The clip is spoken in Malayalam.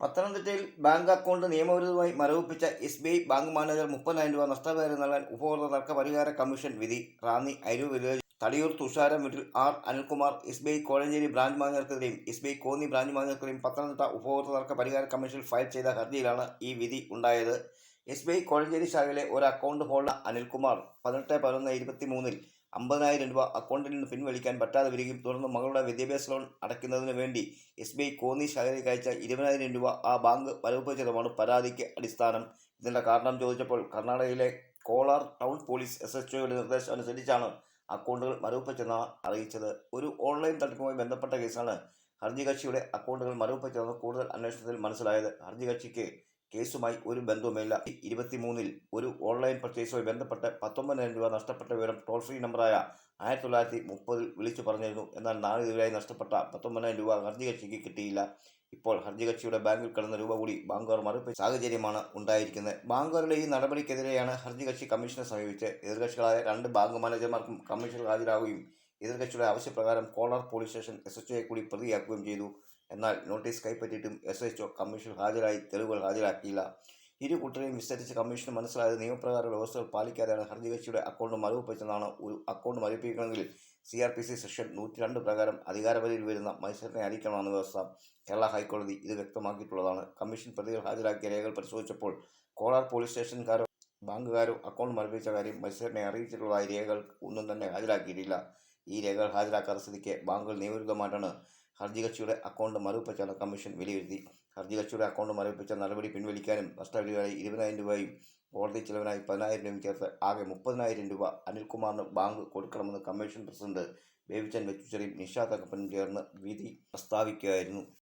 പത്തനംതിട്ടയിൽ ബാങ്ക് അക്കൗണ്ട് നിയമവിരുദ്ധമായി മരവിപ്പിച്ച S B I bank manager മുപ്പതിനായിരം രൂപ നഷ്ടപരിഹാരം നൽകാൻ ഉപഭോക്തൃ തർക്ക പരിഹാര കമ്മീഷൻ വിധി. റാന്നി അരൂർ വില്ലേജ് തടിയൂർ തുഷാരം വീട്ടിൽ R Anilkumar S B I Kozhencherry branch മാനേജർക്കെതിരെയും S B I Konni branch മാനേജർക്കെതിരെയും Pathanamthitta ഉപഭോക്തൃ തർക്ക പരിഹാര കമ്മീഷനിൽ ഫയൽ ചെയ്ത ഹർജിയിലാണ് ഈ വിധി ഉണ്ടായത്. എസ് ബി ഐ കോഴഞ്ചേരി ശാഖയിലെ ഒരു അക്കൗണ്ട് ഹോൾഡർ അനിൽകുമാർ പതിനെട്ട് പതിനൊന്ന് ഇരുപത്തി മൂന്നിൽ അമ്പതിനായിരം രൂപ അക്കൗണ്ടിൽ നിന്ന് പിൻവലിക്കാൻ പറ്റാതെ വരികയും തുടർന്ന് മകളുടെ വിദ്യാഭ്യാസ ലോൺ അടയ്ക്കുന്നതിന് വേണ്ടി എസ് ബി ഐ കോന്നി ശാഖയിലേക്ക് അയച്ച ഇരുപതിനായിരം രൂപ ആ ബാങ്ക് വരവുപ്പിച്ചതുമാണ് പരാതിക്ക് അടിസ്ഥാനം. ഇതിന്റെ കാരണം ചോദിച്ചപ്പോൾ കർണാടകയിലെ Kolar town police S H ഒയുടെ നിർദ്ദേശം അനുസരിച്ചാണ് അക്കൗണ്ടുകൾ മരവിപ്പിച്ചെന്ന അറിയിച്ചത്. ഒരു ഓൺലൈൻ തട്ടിപ്പുമായി ബന്ധപ്പെട്ട കേസാണ് ഹർജി കക്ഷിയുടെ അക്കൗണ്ടുകൾ മരവിപ്പിച്ചതെന്ന് കൂടുതൽ അന്വേഷണത്തിൽ മനസ്സിലായത്. ഹർജി കക്ഷിക്ക് കേസുമായി ഒരു ബന്ധവുമില്ല. ഇരുപത്തിമൂന്നിൽ ഒരു ഓൺലൈൻ പർച്ചേസുമായി ബന്ധപ്പെട്ട് പത്തൊമ്പതിനായിരം രൂപ നഷ്ടപ്പെട്ട വിവരം ടോൾ ഫ്രീ നമ്പറായ ആയിരത്തി തൊള്ളായിരത്തി മുപ്പതിൽ വിളിച്ചു പറഞ്ഞിരുന്നു. എന്നാൽ നാളിതുവരെയായി നഷ്ടപ്പെട്ട പത്തൊമ്പതിനായിരം രൂപ ഹർജി കക്ഷിക്ക് കിട്ടിയില്ല. ഇപ്പോൾ ഹർജി കക്ഷിയുടെ ബാങ്കിൽ കിടന്ന രൂപ കൂടി ബാങ്കുകാർ മറുപടി സാഹചര്യമാണ് ഉണ്ടായിരിക്കുന്നത്. ബാങ്കുകാരുടെ ഈ നടപടിക്കെതിരെയാണ് ഹർജി കക്ഷി കമ്മീഷനെ സമീപിച്ച് എതിർകക്ഷികളായ രണ്ട് ബാങ്ക് മാനേജർമാർക്കും കമ്മീഷനിൽ ഹാജരാകുകയും എതിർകക്ഷിയുടെ ആവശ്യപ്രകാരം Kolar police station S H കൂടി പ്രതിയാക്കുകയും ചെയ്തു. എന്നാൽ നോട്ടീസ് കൈപ്പറ്റിയിട്ടും എസ് എച്ച് ഒ കമ്മീഷൻ ഹാജരായി തെളിവുകൾ ഹാജരാക്കിയില്ല. ഇരു കൂട്ടരെയും വിസ്തരിച്ച് കമ്മീഷന് മനസ്സിലായത് നിയമപ്രകാര വ്യവസ്ഥകൾ പാലിക്കാതെയാണ് ഹർജി കക്ഷിയുടെ അക്കൗണ്ട് മരവിപ്പിച്ചെന്നാണ് ഒരു account മരവിപ്പിക്കണമെങ്കിൽ C R P C section നൂറ്റി രണ്ട് പ്രകാരം അധികാരപരിയിൽ വരുന്ന മത്സരത്തിനെ അറിയിക്കണമെന്ന വ്യവസ്ഥ. കേരള ഹൈക്കോടതി ഇത് വ്യക്തമാക്കിയിട്ടുള്ളതാണ്. കമ്മീഷൻ പ്രതികൾ ഹാജരാക്കിയ രേഖകൾ പരിശോധിച്ചപ്പോൾ കോളാർ പോലീസ് സ്റ്റേഷൻകാരോ ബാങ്കുകാരോ അക്കൗണ്ട് മരവിപ്പിച്ച കാര്യം മത്സരത്തിനെ അറിയിച്ചിട്ടുള്ളതായി രേഖകൾ ഒന്നും തന്നെ ഹാജരാക്കിയിട്ടില്ല. ഈ രേഖകൾ ഹാജരാക്കാത്ത സ്ഥിതിക്ക് ബാങ്കുകൾ നിയമവിരുദ്ധമായിട്ടാണ് ഹർജി കക്ഷിയുടെ അക്കൗണ്ട് മരവിപ്പിച്ചാണ് കമ്മീഷൻ വിലയിരുത്തി. ഹർജി കക്ഷിയുടെ അക്കൗണ്ട് മരവിപ്പിച്ച നടപടി പിൻവലിക്കാനും നഷ്ടപരിഹാരമായി ഇരുപതിനായിരം രൂപയും കോടതി ചെലവിനായി പതിനായിരം രൂപയും ചേർത്ത് ആകെ മുപ്പതിനായിരം രൂപ അനിൽകുമാറിന് ബാങ്ക് കൊടുക്കണമെന്ന് കമ്മീഷൻ പ്രസിഡന്റ് ബേബിച്ചൻ വെച്ചുച്ചെറിയും നിഷാ തകപ്പനും ചേർന്ന് വിധി പ്രസ്താവിക്കുകയായിരുന്നു.